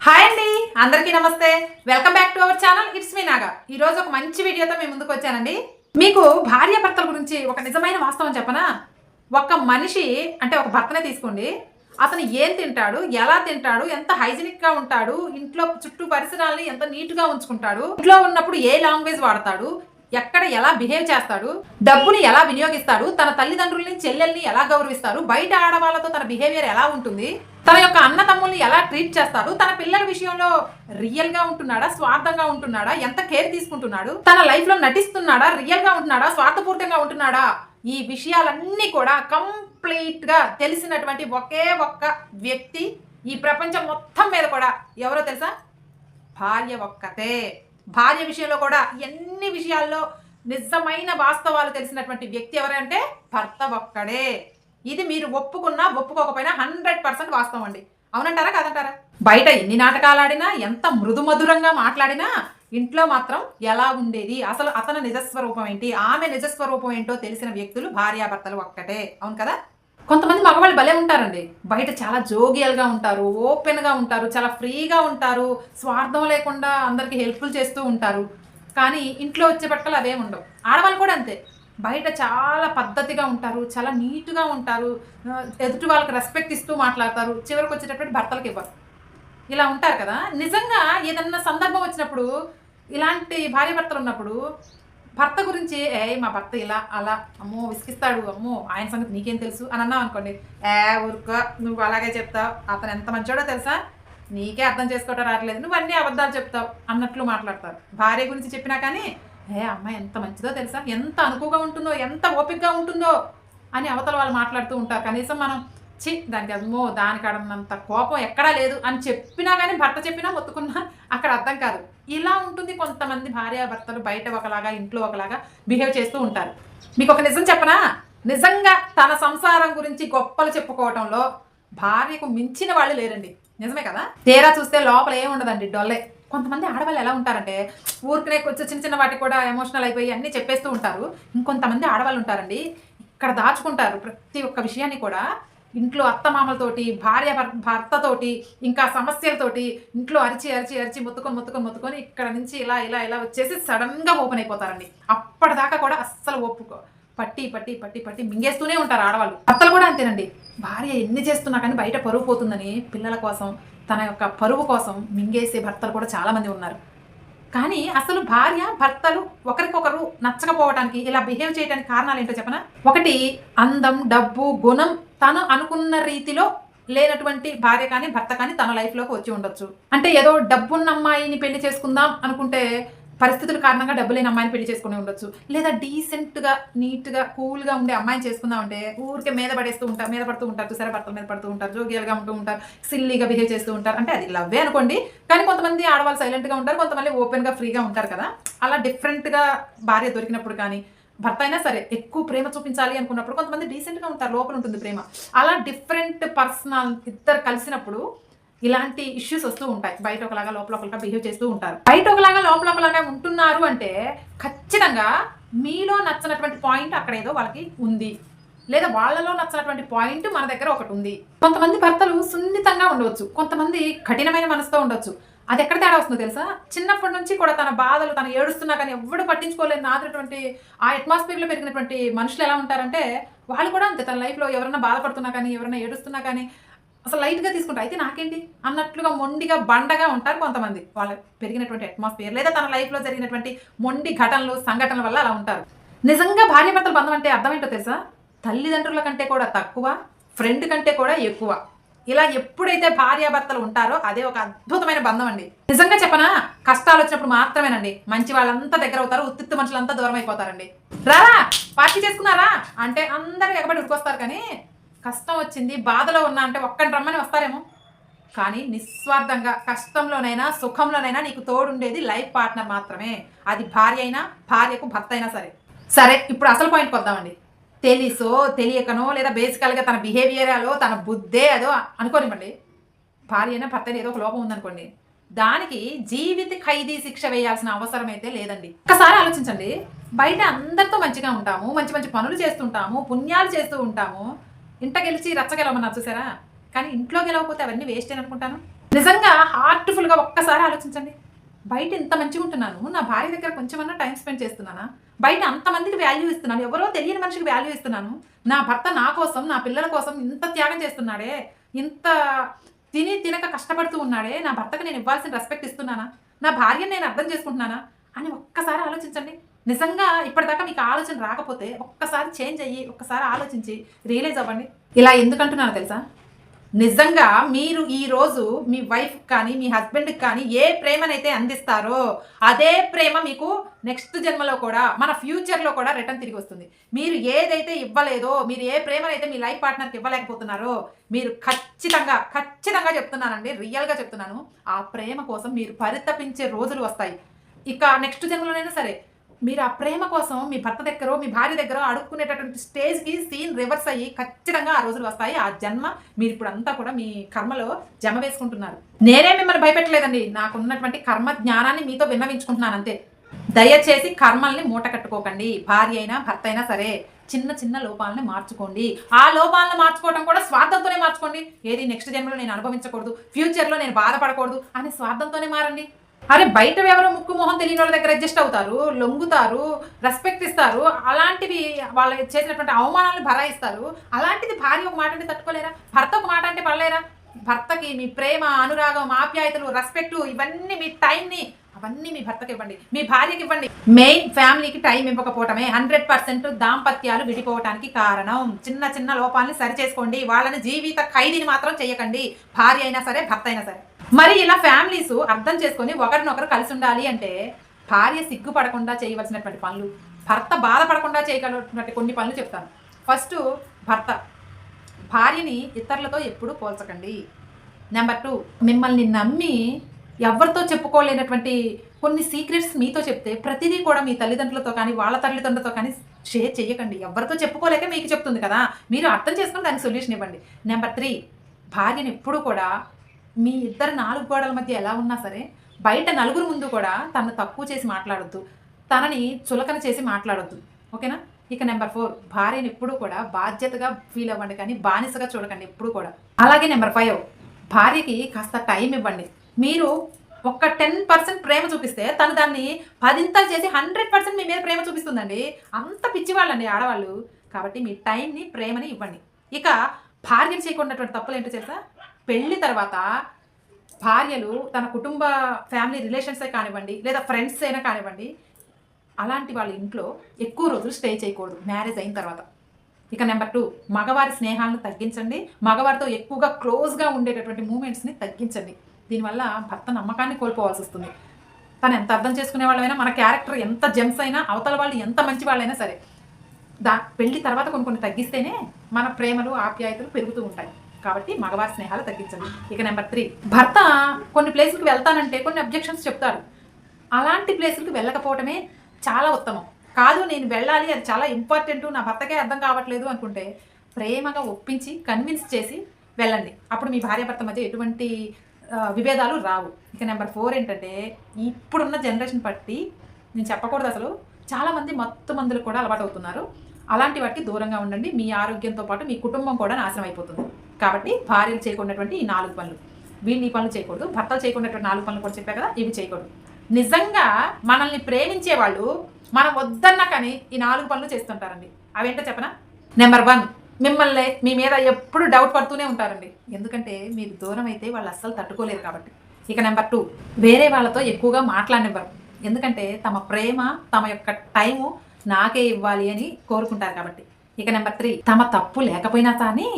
Hi అండి అందరికీ నమస్తే. Welcome back to our channel it's మీ నాగా. ఈ రోజు ఒక మంచి వీడియోతో మేము ముందుకు వచ్చానండి. మీకు భార్య భర్తల గురించి ఒక నిజమైన వాస్తవం చెప్పనా? ఒక మనిషి అంటే ఒక భర్తనే తీసుకోండి. అతను ఏం తింటాడు ఎలా తింటాడు ఎంత హైజీనిక్గా ఉంటాడు ఇంట్లో చుట్టూ పరిసరాలని ఎంత నీట్గా ఉంచుకుంటాడు ఇంట్లో ఉన్నప్పుడు ఏ లాంగ్వేజ్ వాడతాడు ఎక్కడ ఎలా బిహేవ్ చేస్తాడు డబ్బుని ఎలా వినియోగిస్తాడు తన తల్లిదండ్రుల్ని చెల్లెల్ని ఎలా గౌరవిస్తారు బయట ఆడవాళ్ళతో తన బిహేవియర్ ఎలా ఉంటుంది తన యొక్క అన్న తమ్ముల్ని ఎలా ట్రీట్ చేస్తాడు? తన పిల్లల విషయంలో రియల్గా ఉంటున్నాడా? స్వార్థంగా ఉంటున్నాడా? ఎంత కేర్ తీసుకుంటున్నాడు? తన లైఫ్లో నటిస్తున్నాడా? రియల్గా ఉంటున్నాడా? స్వార్థపూర్తంగా ఉంటున్నాడా? ఈ విషయాలన్నీ కూడా కంప్లీట్గా తెలిసినటువంటి ఒకే ఒక్క వ్యక్తి ఈ ప్రపంచం మొత్తం మీద కూడా ఎవరో తెలుసా? భార్య ఒక్కతే. భార్య విషయంలో కూడా ఎన్ని విషయాల్లో నిజమైన వాస్తవాలు తెలిసినటువంటి వ్యక్తి ఎవరంటే భర్త ఒక్కడే. ఇది మీరు ఒప్పుకున్నా ఒప్పుకోకపోయినా హండ్రెడ్ పర్సెంట్ వాస్తవం అండి. అవునంటారా కాదంటారా? బయట ఎన్ని నాటకాలు ఆడినా ఎంత మృదుమధురంగా మాట్లాడినా ఇంట్లో మాత్రం ఎలా ఉండేది? అసలు అతని నిజస్వరూపం ఏంటి? ఆమె నిజస్వరూపం ఏంటో తెలిసిన వ్యక్తులు భార్యాభర్తలు ఒక్కటే. అవును కదా? కొంతమంది మగవాళ్ళు భలే ఉంటారండి. బయట చాలా జోగియల్గా ఉంటారు ఓపెన్గా ఉంటారు చాలా ఫ్రీగా ఉంటారు స్వార్థం లేకుండా అందరికీ హెల్ప్ఫుల్ చేస్తూ ఉంటారు. కానీ ఇంట్లో వచ్చే పట్టుకలు అవే ఉండవు. ఆడవాళ్ళు కూడా అంతే. బయట చాలా పద్ధతిగా ఉంటారు చాలా నీట్గా ఉంటారు ఎదుటి వాళ్ళకి రెస్పెక్ట్ ఇస్తూ మాట్లాడతారు. చివరికి వచ్చేటటువంటి భర్తలకు ఇవ్వరు. ఇలా ఉంటారు కదా? నిజంగా ఏదన్నా సందర్భం వచ్చినప్పుడు ఇలాంటి భార్య భర్తలు ఉన్నప్పుడు భర్త గురించి ఏ మా భర్త ఇలా అలా అమ్మో విసిగిస్తాడు అమ్మో ఆయన సంగతి నీకేం తెలుసు? అని అన్నావు అనుకోండి. ఏ ఊరుకో నువ్వు అలాగే చెప్తావు. అతను ఎంత మంచోడో తెలుసా? నీకే అర్థం చేసుకోవటం రావట్లేదు. నువ్వు అన్నీ అబద్ధాలు చెప్తావు అన్నట్లు మాట్లాడతారు. భార్య గురించి చెప్పినా కానీ ఏ అమ్మాయి ఎంత మంచిదో తెలుసా? ఎంత అనుకువగా ఉంటుందో ఎంత ఓపికగా ఉంటుందో అని అవతల వాళ్ళు మాట్లాడుతూ ఉంటారు. కనీసం మనం చి దానికి అమ్మో దానికి ఆడనంత కోపం ఎక్కడా లేదు అని చెప్పినా కానీ భర్త చెప్పినా మొత్తుకున్నా అక్కడ అర్థం కాదు. ఇలా ఉంటుంది కొంతమంది భార్యాభర్తలు బయట ఒకలాగా ఇంట్లో ఒకలాగా బిహేవ్ చేస్తూ ఉంటారు. మీకు ఒక నిజం చెప్పనా? నిజంగా తన సంసారం గురించి గొప్పలు చెప్పుకోవటంలో భార్యకు మించిన వాళ్ళు లేరండి. నిజమే కదా? తీరా చూస్తే లోపల ఏముండదండి? డొల్లే. కొంతమంది ఆడవాళ్ళు ఎలా ఉంటారంటే ఊరికనే కొంచెం చిన్న చిన్న వాటికి కూడా ఎమోషనల్ అయిపోయి అన్నీ చెప్పేస్తూ ఉంటారు. ఇంకొంతమంది ఆడవాళ్ళు ఉంటారండి. ఇక్కడ దాచుకుంటారు ప్రతి ఒక్క విషయాన్ని కూడా. ఇంట్లో అత్తమామలతోటి భార్య భర్తతోటి ఇంకా సమస్యలతోటి ఇంట్లో అరిచి అరిచి అరిచి మొత్తుకొని మొత్తుకొని మొత్తుకొని ఇక్కడ నుంచి ఇలా ఇలా ఇలా వచ్చేసి సడన్గా ఓపెన్ అయిపోతారండి. అప్పటిదాకా కూడా అస్సలు ఒప్పుకో పట్టి పట్టి పట్టి పట్టి మింగేస్తూనే ఉంటారు ఆడవాళ్ళు. భర్తలు కూడా అంతేనండి. భార్య ఎన్ని చేస్తున్నా కానీ బయట పరువు పోతుందని పిల్లల కోసం తన యొక్క పరువు కోసం మింగేసే భర్తలు కూడా చాలామంది ఉన్నారు. కానీ అసలు భార్య భర్తలు ఒకరికొకరు నచ్చకపోవడానికి ఇలా బిహేవ్ చేయడానికి కారణాలు ఏంటో చెప్పనా? ఒకటి అందం డబ్బు గుణం తను అనుకున్న రీతిలో లేనటువంటి భార్య కానీ భర్త కానీ తన లైఫ్లోకి వచ్చి ఉండొచ్చు. అంటే ఏదో డబ్బున్న అమ్మాయిని పెళ్ళి చేసుకుందాం అనుకుంటే పరిస్థితుల కారణంగా డబ్బు లేని అమ్మాయిని పెళ్ళి చేసుకుని ఉండొచ్చు. లేదా డీసెంట్గా నీట్గా కూల్గా ఉండే అమ్మాయిని చేసుకుందాం అంటే ఊరికే మీద పడేస్తూ ఉంటారు మీద పడుతూ ఉంటారు చూసారా భర్తల మీద పడుతూ ఉంటారు జోగ్యాలుగా ఉంటూ ఉంటారు సిల్లీగా బిహేవ్ చేస్తూ ఉంటారు. అంటే అది లవ్వే అనుకోండి. కానీ కొంతమంది ఆడవాళ్ళు సైలెంట్గా ఉంటారు కొంతమంది ఓపెన్గా ఫ్రీగా ఉంటారు కదా. అలా డిఫరెంట్గా భార్య దొరికినప్పుడు కానీ భర్త అయినా సరే ఎక్కువ ప్రేమ చూపించాలి అనుకున్నప్పుడు కొంతమంది డీసెంట్గా ఉంటారు లోపల ఉంటుంది ప్రేమ. అలా డిఫరెంట్ పర్సనల్ ఇద్దరు కలిసినప్పుడు ఇలాంటి ఇష్యూస్ వస్తూ ఉంటాయి. బయట ఒకలాగా లోపల ఒకలాగా బిహేవ్ చేస్తూ ఉంటారు. బయట ఒకలాగా లోపల ఒకలాగా ఉంటున్నారు అంటే ఖచ్చితంగా మీలో నచ్చినటువంటి పాయింట్ అక్కడ ఏదో వాళ్ళకి ఉంది. లేదా వాళ్ళలో నచ్చినటువంటి పాయింట్ మన దగ్గర ఒకటి ఉంది. కొంతమంది భర్తలు సున్నితంగా ఉండవచ్చు. కొంతమంది కఠినమైన మనసుతో ఉండొచ్చు. అది ఎక్కడ తేడా వస్తుందో తెలుసా? చిన్నప్పటి నుంచి కూడా తన బాధలు తను ఏడుస్తున్నా కానీ ఎవడు పట్టించుకోలేదు నాదినటువంటి ఆ అట్మాస్ఫియర్లో పెరిగినటువంటి మనుషులు ఎలా ఉంటారంటే వాళ్ళు కూడా అంతే. తన లైఫ్లో ఎవరైనా బాధపడుతున్నా కానీ ఎవరైనా ఏడుస్తున్నా కానీ అసలు లైట్గా తీసుకుంటా. అయితే నాకేంటి? అన్నట్లుగా మొండిగా బండగా ఉంటారు కొంతమంది. వాళ్ళ పెరిగినటువంటి అట్మాస్ఫియర్ లేదా తన లైఫ్లో జరిగినటువంటి మొండి ఘటనలు సంఘటనల వల్ల అలా ఉంటారు. నిజంగా భార్యాభర్తల బంధం అంటే అర్థం ఏంటో తెలుసా? తల్లిదండ్రుల కంటే కూడా తక్కువ ఫ్రెండ్ కంటే కూడా ఎక్కువ. ఇలా ఎప్పుడైతే భార్యాభర్తలు ఉంటారో అదే ఒక అద్భుతమైన బంధం అండి. నిజంగా చెప్పనా? కష్టాలు వచ్చినప్పుడు మాత్రమేనండి. మంచి వాళ్ళంతా దగ్గర అవుతారు ఉత్తిత్తు మనుషులంతా దూరం అయిపోతారండి. రా పార్టీ చేసుకున్నారా? అంటే అందరూ ఎగబడి ఉడికొస్తారు కానీ కష్టం వచ్చింది బాధలో ఉన్నా అంటే ఒక్కటి రమ్మని వస్తారేమో. కానీ నిస్వార్థంగా కష్టంలోనైనా సుఖంలోనైనా నీకు తోడుండేది లైఫ్ పార్ట్నర్ మాత్రమే. అది భార్య అయినా భార్యకు భర్త అయినా సరే. సరే ఇప్పుడు అసలు పాయింట్కి వద్దామండి. తెలుసో తెలియకనో లేదా బేసికల్గా తన బిహేవియర్లో తన బుద్ధే అదో అనుకోనివ్వండి. భార్య అయినా భర్త అయినా ఏదో ఒక లోపం ఉందనుకోండి. దానికి జీవిత ఖైదీ శిక్ష వేయాల్సిన అవసరం అయితే లేదండి. ఒకసారి ఆలోచించండి. బయట అందరితో మంచిగా ఉంటాము మంచి మంచి పనులు చేస్తుంటాము పుణ్యాలు చేస్తూ ఉంటాము. ఇంట గెలిచి రచ్చగెలవమన్నారు చూసారా? కానీ ఇంట్లో గెలవకపోతే అవన్నీ వేస్ట్ అని అనుకుంటాను. నిజంగా హార్ట్ఫుల్గా ఒక్కసారి ఆలోచించండి. బయట ఇంత మంచిగా ఉంటున్నాను నా భార్య దగ్గర కొంచెమన్నా టైం స్పెండ్ చేస్తున్నానా? బయట అంతమందికి వాల్యూ ఇస్తున్నాను ఎవరో తెలియని మనిషికి వాల్యూ ఇస్తున్నాను. నా భర్త నా కోసం నా పిల్లల కోసం ఇంత త్యాగం చేస్తున్నాడే ఇంత తిని తినక కష్టపడుతూ ఉన్నాడే నా భర్తకు నేను ఇవ్వాల్సిన రెస్పెక్ట్ ఇస్తున్నానా? నా భార్యను నేను అర్థం చేసుకుంటున్నానా? అని ఒక్కసారి ఆలోచించండి. నిజంగా ఇప్పటిదాకా మీకు ఆలోచన రాకపోతే ఒక్కసారి చేంజ్ అయ్యి ఒక్కసారి ఆలోచించి రియలైజ్ అవ్వండి. ఇలా ఎందుకంటున్నాను తెలుసా? నిజంగా మీరు ఈ రోజు మీ వైఫ్ కానీ మీ హస్బెండ్కి కానీ ఏ ప్రేమనైతే అందిస్తారో అదే ప్రేమ మీకు నెక్స్ట్ జన్మలో కూడా మన ఫ్యూచర్లో కూడా రిటర్న్ తిరిగి వస్తుంది. మీరు ఏదైతే ఇవ్వలేదో మీరు ఏ ప్రేమనైతే మీ లైఫ్ పార్ట్నర్కి ఇవ్వలేకపోతున్నారో మీరు ఖచ్చితంగా ఖచ్చితంగా చెప్తున్నానండి రియల్గా చెప్తున్నాను ఆ ప్రేమ కోసం మీరు పరితపించే రోజులు వస్తాయి. ఇక నెక్స్ట్ జన్మలోనైనా సరే మీరు ఆ ప్రేమ కోసం మీ భర్త దగ్గర మీ భార్య దగ్గర అడుక్కునేటటువంటి స్టేజ్కి సీన్ రివర్స్ అయ్యి ఖచ్చితంగా ఆ రోజులు వస్తాయి. ఆ జన్మ మీరు ఇప్పుడు అంతా కూడా మీ కర్మలో జమ వేసుకుంటున్నారు. నేనే మిమ్మల్ని భయపెట్టలేదండి. నాకున్నటువంటి కర్మ జ్ఞానాన్ని మీతో విన్నవించుకుంటున్నాను అంతే. దయచేసి కర్మల్ని మూట కట్టుకోకండి భార్య అయినా భర్త అయినా సరే చిన్న చిన్న లోపాలని మార్చుకోండి. ఆ లోపాలను మార్చుకోవడం కూడా స్వార్థంతోనే మార్చుకోండి. ఏది నెక్స్ట్ జన్మలో నేను అనుభవించకూడదు. ఫ్యూచర్లో నేను బాధపడకూడదు. అని స్వార్థంతోనే మారండి. అరే బయట ఎవరో ముక్కు మొహం తెలియని వాళ్ళ దగ్గర అడ్జస్ట్ అవుతారు లొంగుతారు రెస్పెక్ట్ ఇస్తారు. అలాంటివి వాళ్ళ చేసినటువంటి అవమానాలు భరాయిస్తారు. అలాంటిది భార్య ఒక మాట అంటే తట్టుకోలేరా? భర్త ఒక మాట అంటే పడలేరా? భర్తకి మీ ప్రేమ అనురాగం ఆప్యాయతలు రెస్పెక్ట్ ఇవన్నీ మీ టైంని అవన్నీ మీ భర్తకి ఇవ్వండి. మీ భార్యకి ఇవ్వండి. మెయిన్ ఫ్యామిలీకి టైం ఇవ్వకపోవటమే. హండ్రెడ్ పర్సెంట్ దాంపత్యాలు విడిపోవటానికి కారణం. చిన్న చిన్న లోపాలని సరిచేసుకోండి. వాళ్ళని జీవిత ఖైదీని మాత్రం చేయకండి భార్య అయినా సరే భర్త అయినా సరే. మరి ఇలా ఫ్యామిలీస్ అర్థం చేసుకొని ఒకరినొకరు కలిసి ఉండాలి అంటే భార్య సిగ్గుపడకుండా చేయవలసినటువంటి పనులు భర్త బాధపడకుండా చేయగలిగినటువంటి కొన్ని పనులు చెప్తాను. ఫస్ట్ భర్త భార్యని ఇతరులతో ఎప్పుడూ పోల్చకండి. నెంబర్ టూ మిమ్మల్ని నమ్మి ఎవరితో చెప్పుకోలేనటువంటి కొన్ని సీక్రెట్స్ మీతో చెప్తే ప్రతిదీ కూడా మీ తల్లిదండ్రులతో కానీ వాళ్ళ తల్లిదండ్రులతో కానీ షేర్ చేయకండి. ఎవరితో చెప్పుకోలేక మీకు చెప్తుంది కదా. మీరు అర్థం చేసుకుని దానికి సొల్యూషన్ ఇవ్వండి. నెంబర్ త్రీ భార్యని ఎప్పుడూ కూడా మీ ఇద్దరు నాలుగు గోడల మధ్య ఎలా ఉన్నా సరే బయట నలుగురు ముందు కూడా తను తక్కువ చేసి మాట్లాడొద్దు. తనని చులకన చేసి మాట్లాడొద్దు. ఓకేనా? ఇక నెంబర్ ఫోర్ భార్యని ఎప్పుడూ కూడా బాధ్యతగా ఫీల్ అవ్వండి కానీ బానిసగా చూడకండి ఎప్పుడు కూడా. అలాగే నెంబర్ ఫైవ్ భార్యకి కాస్త టైం ఇవ్వండి. మీరు ఒక్క టెన్ పర్సెంట్ ప్రేమ చూపిస్తే తను దాన్ని పదింతలు చేసి హండ్రెడ్ పర్సెంట్ మీ మీద ప్రేమ చూపిస్తుందండి. అంత పిచ్చివాళ్ళండి ఆడవాళ్ళు. కాబట్టి మీ టైంని ప్రేమని ఇవ్వండి. ఇక భార్యను చేయకుండా తప్పులు ఏంటో తెలుసా? పెళ్ళి తర్వాత భార్యలు తన కుటుంబ ఫ్యామిలీ రిలేషన్సే కానివ్వండి లేదా ఫ్రెండ్స్ అయినా కానివ్వండి అలాంటి వాళ్ళ ఇంట్లో ఎక్కువ రోజులు స్టే చేయకూడదు మ్యారేజ్ అయిన తర్వాత. ఇక నెంబర్ టూ మగవారి స్నేహాలను తగ్గించండి మగవారితో ఎక్కువగా క్లోజ్గా ఉండేటటువంటి మూమెంట్స్ని తగ్గించండి. దీనివల్ల భర్త నమ్మకాన్ని కోల్పోవాల్సి వస్తుంది. తను ఎంత అర్థం చేసుకునే వాళ్ళైనా మన క్యారెక్టర్ ఎంత జెమ్స్ అయినా అవతల వాళ్ళు ఎంత మంచి వాళ్ళైనా సరే. దా పెళ్ళి తర్వాత కొన్ని కొన్ని తగ్గిస్తేనే మన ప్రేమలు ఆప్యాయతలు పెరుగుతూ ఉంటాయి. కాబట్టి మగవారి స్నేహాలు తగ్గించండి. ఇక నెంబర్ త్రీ భర్త కొన్ని ప్లేసులకు వెళ్తానంటే కొన్ని అబ్జెక్షన్స్ చెప్తారు. అలాంటి ప్లేసులకు వెళ్ళకపోవటమే చాలా ఉత్తమం. కాదు నేను వెళ్ళాలి అది చాలా ఇంపార్టెంట్ నా భర్తకే అర్థం కావట్లేదు అనుకుంటే ప్రేమగా ఒప్పించి కన్విన్స్ చేసి వెళ్ళండి. అప్పుడు మీ భార్యాభర్త మధ్య ఎటువంటి విభేదాలు రావు. ఇక నెంబర్ ఫోర్ ఏంటంటే ఇప్పుడున్న జనరేషన్ బట్టి నేను చెప్పకూడదు అసలు. చాలామంది మత్తు మందులు కూడా అలవాటు అవుతున్నారు. అలాంటి వాటికి దూరంగా ఉండండి. మీ ఆరోగ్యంతో పాటు మీ కుటుంబం కూడా నాశనం అయిపోతుంది. కాబట్టి భార్యలు చేయకున్నటువంటి ఈ నాలుగు పనులు. వీళ్ళు ఈ పనులు చేయకూడదు భర్తలు చేయకున్నటువంటి నాలుగు పనులు కూడా చెప్పా కదా ఇవి చేయకూడదు. నిజంగా మనల్ని ప్రేమించే వాళ్ళు మనం వద్దన్నా కానీ ఈ నాలుగు పనులు చేస్తుంటారండి. అవేంటో చెప్పనా? నెంబర్ వన్ మిమ్మల్ని మీ మీద ఎప్పుడు డౌట్ పడుతూనే ఉంటారండి. ఎందుకంటే మీరు దూరం అయితే వాళ్ళు అస్సలు తట్టుకోలేరు కాబట్టి. ఇక నెంబర్ టూ వేరే వాళ్ళతో ఎక్కువగా మాట్లాడనివ్వరు. ఎందుకంటే తమ ప్రేమ తమ యొక్క టైము నాకే ఇవ్వాలి అని కోరుకుంటారు కాబట్టి. ఇక నెంబర్ త్రీ తమ తప్పు లేకపోయినా కానీ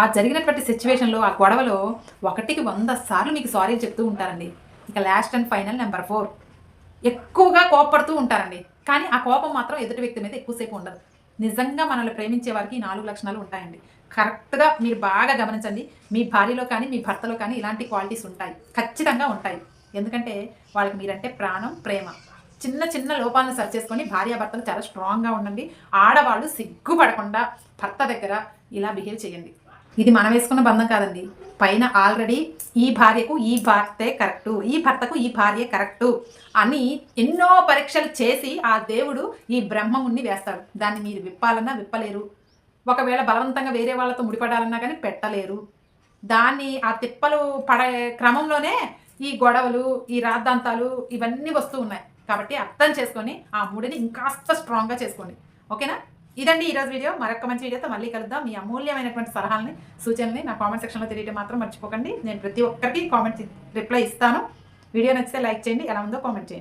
ఆ జరిగినటువంటి సిచ్యువేషన్లో ఆ గొడవలో ఒకటికి వంద సార్లు మీకు సారీ చెప్తూ ఉంటారండి. ఇక last and final number four ఎక్కువగా కోపడుతూ ఉంటారండి. కానీ ఆ కోపం మాత్రం ఎదుటి వ్యక్తి మీద ఎక్కువసేపు ఉండదు. నిజంగా మనల్ని ప్రేమించే వారికి ఈ నాలుగు లక్షణాలు ఉంటాయండి. కరెక్ట్గా మీరు బాగా గమనించండి. మీ భార్యలో కానీ మీ భర్తలో కానీ ఇలాంటి క్వాలిటీస్ ఉంటాయి. ఖచ్చితంగా ఉంటాయి. ఎందుకంటే వాళ్ళకి మీరంటే ప్రాణం ప్రేమ. చిన్న చిన్న లోపాలను సరి చేసుకొని భార్యాభర్తలు చాలా స్ట్రాంగ్గా ఉండండి. ఆడవాళ్ళు సిగ్గుపడకుండా భర్త దగ్గర ఇలా బిహేవ్ చేయండి. ఇది మనం వేసుకున్న బంధం కాదండి. పైన ఆల్రెడీ ఈ భార్యకు ఈ భర్తే కరెక్టు ఈ భర్తకు ఈ భార్య కరెక్టు అని ఎన్నో పరీక్షలు చేసి ఆ దేవుడు ఈ బ్రహ్మముని వేస్తాడు. దాన్ని మీరు విప్పాలన్నా విప్పలేరు. ఒకవేళ బలవంతంగా వేరే వాళ్ళతో ముడిపడాలన్నా కానీ పెట్టలేరు. దాన్ని ఆ తిప్పలు పడే క్రమంలోనే ఈ గొడవలు ఈ రాద్ధాంతాలు ఇవన్నీ వస్తూ ఉన్నాయి. కాబట్టి అర్థం చేసుకొని ఆ మూడిని ఇంకాస్త స్ట్రాంగ్గా చేసుకోండి. ఓకేనా? ఇదండి ఈరోజు వీడియో. మరొక మంచి వీడియోతో మళ్ళీ కలుద్దాం. మీ అమూల్యమైనటువంటి సలహాలని సూచనని నా కామెంట్ సెక్షన్లో తెలియటం మాత్రం మర్చిపోకండి. నేను ప్రతి ఒక్కరికి కామెంట్ రిప్లై ఇస్తాను. వీడియో నచ్చితే లైక్ చేయండి. ఎలా ఉందో కామెంట్ చేయండి.